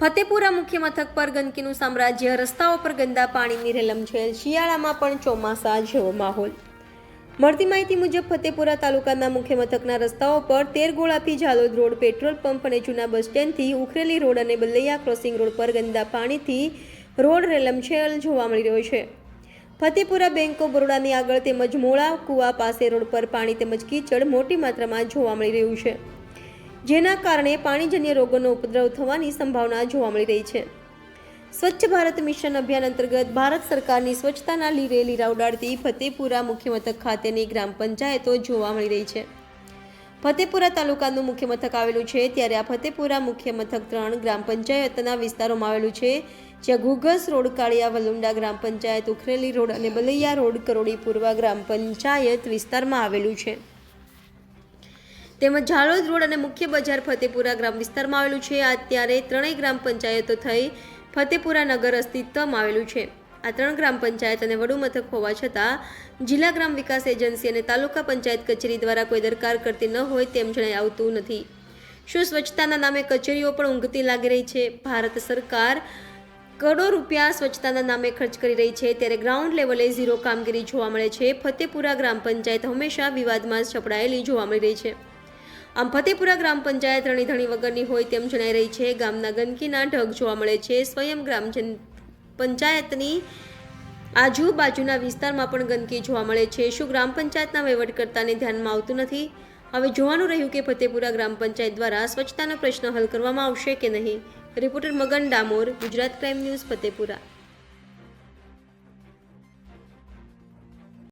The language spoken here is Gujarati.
ફતેપુરા મુખ્ય મથક પર ગંદકીનું સામ્રાજ્ય, રસ્તાઓ પર ગંદા પાણીની રેલમછેલ શિયાળામાં પણ ચોમાસા જેવો માહોલ. મળતી માહિતી મુજબ, ફતેપુરા તાલુકાના મુખ્ય મથકના રસ્તાઓ પર તેર ગોળાથી ઝાલોદ રોડ, પેટ્રોલ પંપ અને જૂના બસ સ્ટેન્ડથી ઉખરેલી રોડ અને બલ્લૈયા ક્રોસિંગ રોડ પર ગંદા પાણીથી રોડ રેલમછેલ જોવા મળી રહ્યો છે. ફતેપુરા બેંક ઓફ બરોડાની આગળ તેમજ મોળા કુવા પાસે રોડ પર પાણી તેમજ કીચડ મોટી માત્રામાં જોવા મળી રહ્યું છે. જેના કારણે પાણીજન્ય રોગોનો ઉપદ્રવ થવાની સંભાવના જોવા મળી રહી છે. સ્વચ્છ ભારત મિશન અભિયાન અંતર્ગત ભારત સરકારની સ્વચ્છતાના લીરે લીરા ઉડાડતી ફતેપુરા મુખ્ય મથક ખાતેની ગ્રામ પંચાયતો જોવા મળી રહી છે. ફતેપુરા તાલુકાનું મુખ્ય મથક આવેલું છે, ત્યારે આ ફતેપુરા મુખ્ય મથક ત્રણ ગ્રામ પંચાયતના વિસ્તારોમાં આવેલું છે, જ્યાં ઘુઘસ રોડ, કાળિયા વલુંડા ગ્રામ પંચાયત, ઉખરેલી રોડ અને બલૈયા રોડ કરોડી પૂર્વા ગ્રામ પંચાયત વિસ્તારમાં આવેલું છે. તેમજ ઝાલોદ રોડ અને મુખ્ય બજાર ફતેપુરા ગ્રામ વિસ્તારમાં આવેલું છે. આ ત્યારે ત્રણેય ગ્રામ પંચાયતો થઈ ફતેપુરા નગર અસ્તિત્વમાં આવેલું છે. આ ત્રણ ગ્રામ પંચાયત અને વડુ મથક હોવા છતાં જિલ્લા ગ્રામ વિકાસ એજન્સી અને તાલુકા પંચાયત કચેરી દ્વારા કોઈ દરકાર કરતી ન હોય તેમ જણાય આવતું નથી. શું સ્વચ્છતાના નામે કચેરીઓ પણ ઊંઘતી લાગી રહી છે? ભારત સરકાર કરોડો રૂપિયા સ્વચ્છતાના નામે ખર્ચ કરી રહી છે. ત્યારે ગ્રાઉન્ડ લેવલે ઝીરો કામગીરી જોવા મળે છે. ફતેપુરા ગ્રામ પંચાયત હંમેશા વિવાદમાં છપડાયેલી જોવા મળી રહી છે. આમ ફતેપુરા ગ્રામ પંચાયત રણીધણી વગરની હોય તેમ જણાઈ રહી છે. ગામના ગંદકીના ઢગ જોવા મળે છે. સ્વયં ગ્રામ જન પંચાયતની આજુબાજુના વિસ્તારમાં પણ ગંદકી જોવા મળે છે. શું ગ્રામ પંચાયતના વહીવટકર્તાને ધ્યાનમાં આવતું નથી? હવે જોવાનું રહ્યું કે ફતેપુરા ગ્રામ પંચાયત દ્વારા સ્વચ્છતાનો પ્રશ્ન હલ કરવામાં આવશે કે નહીં? Reporter Magan Damor, Gujarat crime news, Fatepura.